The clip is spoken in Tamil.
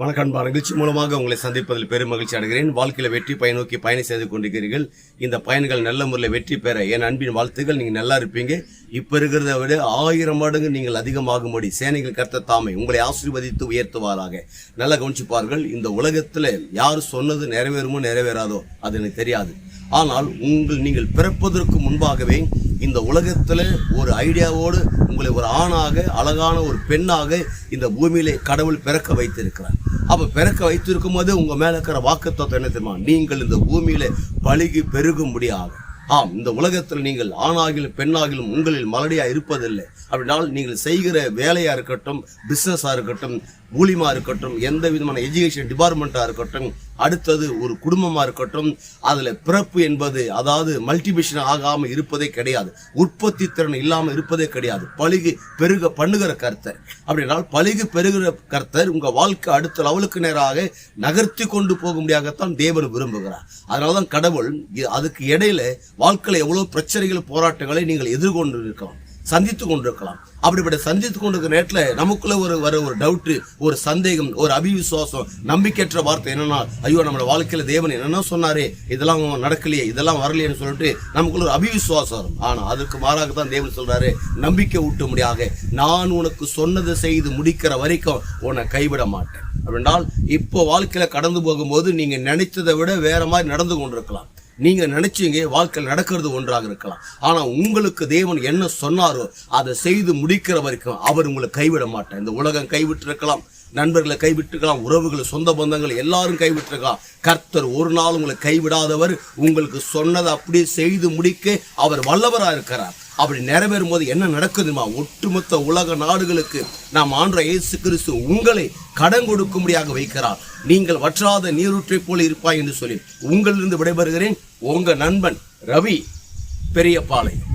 வணக்கம் அன்பா நிகழ்ச்சி மூலமாக உங்களை சந்திப்பதில் பெரும் மகிழ்ச்சி அடைகிறேன். வாழ்க்கையில வெற்றி பயனோக்கி பயணம் செய்து கொண்டிருக்கிறீர்கள். இந்த பயன்கள் நல்ல முறையில் வெற்றி பெற என் அன்பின் வாழ்த்துக்கள். நீங்க நல்லா இருப்பீங்க. இப்ப இருக்கிறத விட ஆயிரம் மடங்கு நீங்கள் அதிகமாகும்படி சேனைகள் கர்த்த தாமை உங்களை ஆசீர்வதித்து உயர்த்துவாராக. நல்லா கவனிச்சுப்பார்கள் இந்த உலகத்துல யார் சொன்னது நிறைவேறுமோ நிறைவேறாதோ அது எனக்கு தெரியாது. ஆனால் உங்கள் நீங்கள் பிறப்பதற்கு முன்பாகவே இந்த உலகத்தில் ஒரு ஐடியாவோடு உங்களை ஒரு ஆணாக அழகான ஒரு பெண்ணாக இந்த பூமியிலே கடவுள் பிறக்க வைத்திருக்கிறார். அப்போ பிறக்க வைத்திருக்கும் போது உங்கள் மேலே இருக்கிற வாக்குத்தத்தம் என்ன தெரியுமா? நீங்கள் இந்த பூமியில பழுகி பெருகும்படியாக. ஆம் இந்த உலகத்தில் நீங்கள் ஆணாகிலும் பெண்ணாகிலும் உங்களில் மலடியாக இருப்பதில்லை. அப்படினால் நீங்கள் செய்கிற வேலையாக இருக்கட்டும் பிஸ்னஸாக இருக்கட்டும் ஊழியமா இருக்கட்டும் எந்த விதமான எஜுகேஷன் டிபார்ட்மெண்ட்டாக இருக்கட்டும் அடுத்தது ஒரு குடும்பமா இருக்கட்டும் அதுல பிறப்பு என்பது அதாவது மல்டிபிஷன் ஆகாம இருப்பதே கிடையாது. உற்பத்தி திறன் இல்லாம இருப்பதே கிடையாது. பழுகி பெருக பண்ணுகிற கர்த்தர். அப்படின்னால் பழுகி பெருகிற கர்த்தர் உங்க வாழ்க்கை அடுத்த லெவலுக்கு நேராக நகர்த்தி கொண்டு போகும்படியாகத்தான் தேவன் விரும்புகிறார். அதனாலதான் கடவுள் அதுக்கு இடையில வாழ்க்கையில எவ்வளவு பிரச்சனைகள் போராட்டங்களை நீங்கள் எதிர்கொண்டு இருக்கலாம் சந்தித்து கொண்டிருக்கலாம். அப்படிப்பட்ட சந்தித்து கொண்டிருக்கிற நேரத்தில் நமக்குள்ள ஒரு வர ஒரு டவுட்டு ஒரு சந்தேகம் ஒரு அபிவிசுவாசம் நம்பிக்கையற்ற வார்த்தை என்னன்னா ஐயோ நம்மளோட வாழ்க்கையில் தேவன் என்னென்ன சொன்னாரே இதெல்லாம் நடக்கலையே இதெல்லாம் வரலையேன்னு சொல்லிட்டு நமக்குள்ள ஒரு அபிவிசுவாசம் வரும். அதுக்கு மாறாக தான் தேவன் சொல்றாரு நம்பிக்கை ஊட்டும்படியாக நான் உனக்கு சொன்னதை செய்து முடிக்கிற வரைக்கும் உன்னை கைவிட மாட்டேன். அப்படின்னால் இப்போ வாழ்க்கையில் கடந்து போகும்போது நீங்கள் நினைத்ததை விட வேற மாதிரி நடந்து கொண்டிருக்கலாம். நீங்கள் நினைச்சீங்க வாழ்க்கையில் நடக்கிறது ஒன்றாக இருக்கலாம். ஆனால் உங்களுக்கு தேவன் என்ன சொன்னாரோ அதை செய்து முடிக்கிற வரைக்கும் அவர் உங்களை கைவிட மாட்டார். இந்த உலகம் கைவிட்டிருக்கலாம் நண்பர்களை கைவிட்டிருக்கலாம் உறவுகள் சொந்த பந்தங்கள் எல்லாரும் கைவிட்டிருக்கலாம். கர்த்தர் ஒரு நாள் உங்களை கைவிடாதவர் உங்களுக்கு சொன்னதை அப்படியே செய்து முடிக்க அவர் வல்லவராக இருக்கிறார் அப்படி நிறைவேறும் போது என்ன நடக்குதுமா ஒட்டுமொத்த உலக நாடுகளுக்கு நாம் ஆன்ற இயேசு கிறிஸ்து உங்களை கடன் கொடுக்கும்படியாக வைக்கிறார். நீங்கள் வற்றாத நீரூற்றை போல இருப்பாய் என்று சொல்லி உங்களிலிருந்து விடைபெறுகிறேன். உங்கள் நண்பன் ரவி பெரியபாளையம்